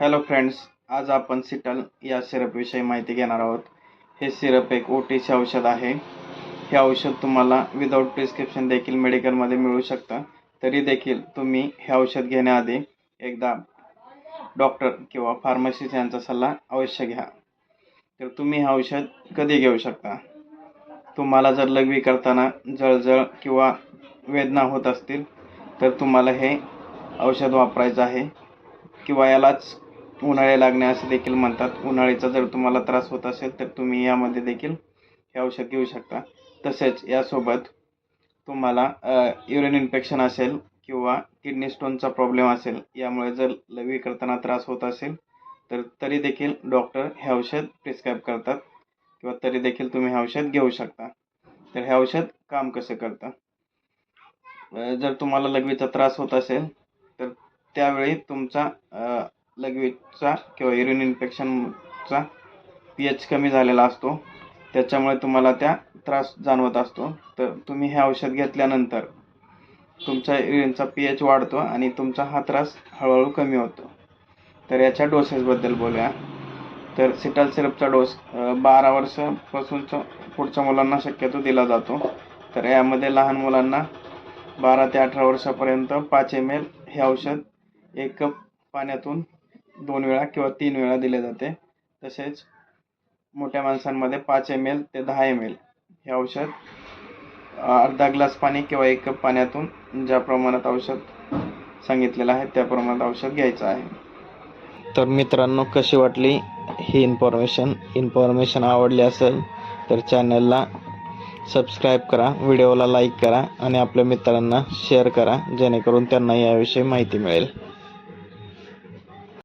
Hello friends आज आपण Seattle या सिरपविषयी माहिती घेणार आहोत. हे सिरप एक ओ टी सी औषध आहे. हे औषध तुम्हाला विदाऊट प्रिस्क्रिप्शन देखील मेडिकलमध्ये मिळू शकतं. तरी देखील तुम्ही हे औषध घेण्याआधी एकदा डॉक्टर किंवा फार्मसिस्ट यांचा सल्ला अवश्य घ्या. तर तुम्ही हे औषध कधी घेऊ शकता? तुम्हाला जर लघवी करताना जळजळ किंवा वेदना होत असतील तर तुम्हाला हे औषध वापरायचं आहे. किंवा यालाच उन्हाळे लागणे असे देखील म्हणतात. उन्हाळीचा जर तुम्हाला त्रास होत असेल तर तुम्ही यामध्ये देखील हे औषध घेऊ शकता. तसेच यासोबत तुम्हाला युरिन इन्फेक्शन असेल किंवा किडनी स्टोनचा प्रॉब्लेम असेल यामुळे जर लघवी करताना त्रास होत असेल तर तरी देखील डॉक्टर हे औषध प्रिस्क्राईब करतात किंवा तरी देखील तुम्ही हे औषध घेऊ शकता. तर हे औषध काम कसं करतं? जर तुम्हाला लघवीचा त्रास होत असेल तर त्यावेळी तुमचा अ, लघवीचा किंवा युरिन इन्फेक्शनचा पी एच कमी झालेला असतो. त्याच्यामुळे तुम्हाला त्या त्रास जाणवत असतो. तर तुम्ही हे औषध घेतल्यानंतर तुमचा युरिनचा पी एच वाढतो आणि तुमचा हा त्रास हळूहळू कमी होतो. तर याच्या डोसेसबद्दल बोलूया. तर सिटाल सिरपचा डोस बारा वर्षापासूनच्या पुढच्या मुलांना शक्यतो दिला जातो. तर यामध्ये लहान मुलांना बारा ते अठरा वर्षापर्यंत पाच एम एल हे औषध एक कप पाण्यातून दोन वेळा किंवा तीन वेळा दिले जाते. तसेच मोठ्या माणसांमध्ये पाच एम एल ते दहा एम एल हे औषध अर्धा ग्लास पाणी किंवा एक कप पाण्यातून ज्या प्रमाणात औषध सांगितलेलं आहे त्या प्रमाणात औषध घ्यायचं आहे. तर मित्रांनो कशी वाटली ही इन्फॉर्मेशन इन्फॉर्मेशन आवडली असेल तर चॅनलला सबस्क्राईब करा व्हिडिओला लाईक करा आणि आपल्या मित्रांना शेअर करा जेणेकरून त्यांना याविषयी माहिती मिळेल.